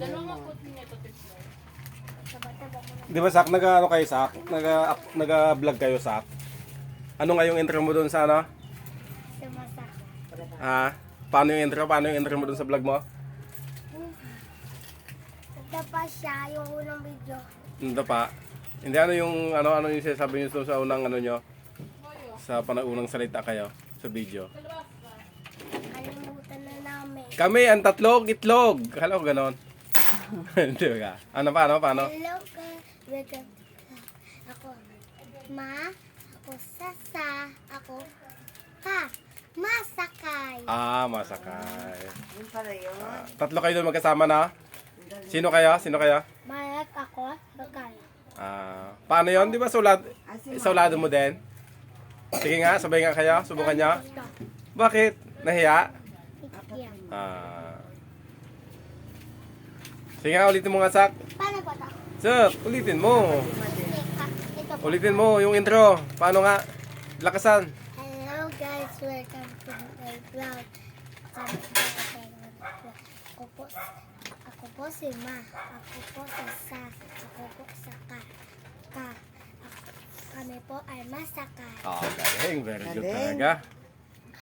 Dalawa po nito tipso. Di ba, Sak? Naga, ano kayo, Sak? Naga, up- naga-vlog kayo, Sak? Ano nga yung intro mo doon sa ano? Sumasa. Ha? Paano yung intro? Paano yung intro mo doon sa vlog mo? Pa siya, yung unang video. Hindi pa. Hindi ano yung ano ano yung sinasabi niyo sa unang ano nyo? Sa panaunang salita kayo sa video. Kalimutan na namin. Kami ang tatlong itlog. Ko ganon. Hindi ka. Ano pa? Ano pa? Ano? Hello, ka. Welcome. Ako, ma. Ako, sasa. Ako, ka. Masakay. Ah, masakay. Yun pala yun. Ah, tatlo kayo doon magkasama na? Sino kaya? Sino kaya? Mayat ako, bakal. Ah, paano yon? Di ba sulad? Ah, Saulado mo din? Sige nga, sabay nga kayo. Subukan niya. Bakit? Nahiya? Ah. Sige nga, ulitin mo nga, Sak. Paano ba ito? Sak, ulitin mo. Ito po. Ulitin mo yung intro. Paano nga? Lakasan. Hello guys, welcome to my vlog. Po ako po, ako po si Ma. Ako po si Sa. Ako po sa Ka. Ka. Ako- Kami po ay masakay. Ah, galing. Very good Galing. talaga.